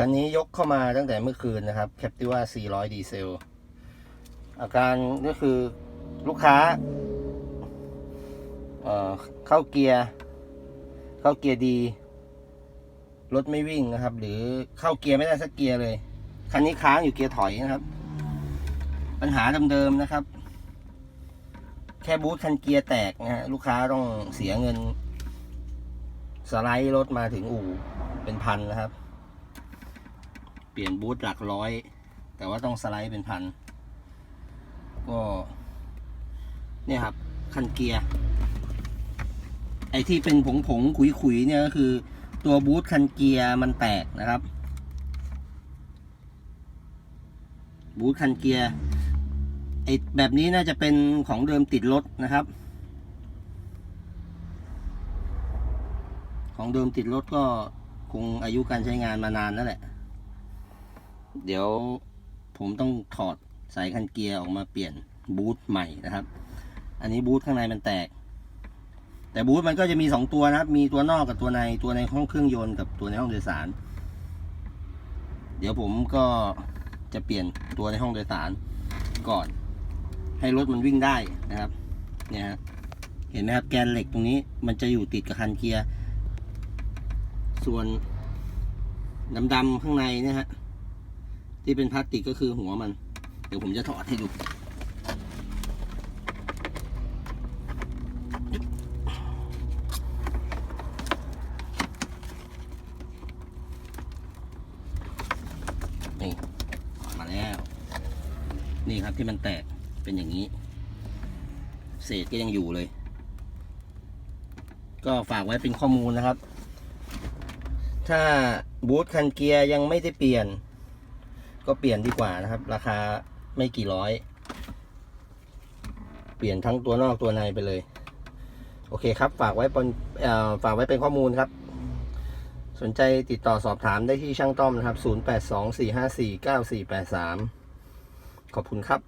คันนี้ยกเข้ามาตั้งแต่เมื่อคืนนะครับ Captiva 400 ดีเซล อาการก็คือลูกค้าเอ่อเข้าเกียร์ เข้าเกียร์ดี รถไม่วิ่งนะครับ หรือเข้าเกียร์ไม่ได้สักเกียร์เลย คันนี้ค้างอยู่เกียร์ถอยนะครับ ปัญหาเดิมๆนะครับ แค่บูทคันเกียร์แตกนะฮะลูกค้าต้องเสียเงิน สไลด์รถมาถึงอู่เป็นพันนะครับ ปลี่ยนบูทหลักร้อย แต่ว่าต้องสไลด์เป็นพัน ก็เนี่ยครับ คันเกียร์ ไอที่เป็นผงผงขุยขุยๆเนี่ยก็คือ ตัวบูทคันเกียร์มันแตกนะครับ บูทคันเกียร์ไอแบบนี้น่าจะเป็นของเดิมติดรถนะครับ ของเดิมติดรถก็คงอายุการใช้งานมานานแล้วแหละ เดี๋ยวผมต้องถอดสายคันเกียร์ออกมาเปลี่ยนบูทใหม่นะครับ อันนี้บูทข้างในมันแตก แต่บูทมันก็จะมีสองตัวนะครับ มีตัวนอกกับตัวใน ตัวในห้องเครื่องยนต์กับตัวในห้องโดยสาร เดี๋ยวผมก็จะเปลี่ยนตัวในห้องโดยสารก่อน ให้รถมันวิ่งได้นะครับ เนี่ยฮะ เห็นไหมครับแกนเหล็กตรงนี้ มันจะอยู่ติดกับคันเกียร์ ส่วนดำๆข้างในเนี่ยฮะ ที่เป็นพลาสติกก็คือหัวมัน เดี๋ยวผมจะถอดให้ดู นี่ออกมาแล้ว นี่ครับที่มันแตกเป็นอย่างนี้ เศษก็ยังอยู่เลย ก็ฝากไว้เป็นข้อมูลนะครับ ถ้าบูทคันเกียร์ยังไม่ได้เปลี่ยน ก็เปลี่ยนดีกว่านะครับ ราคาไม่กี่ร้อย เปลี่ยนทั้งตัวนอกตัวในไปเลย โอเคครับ ฝากไว้เป็นฝากไว้เป็นข้อมูลครับ สนใจติดต่อสอบถามได้ที่ช่างต้อมนะครับ 0824549483 ขอบคุณครับ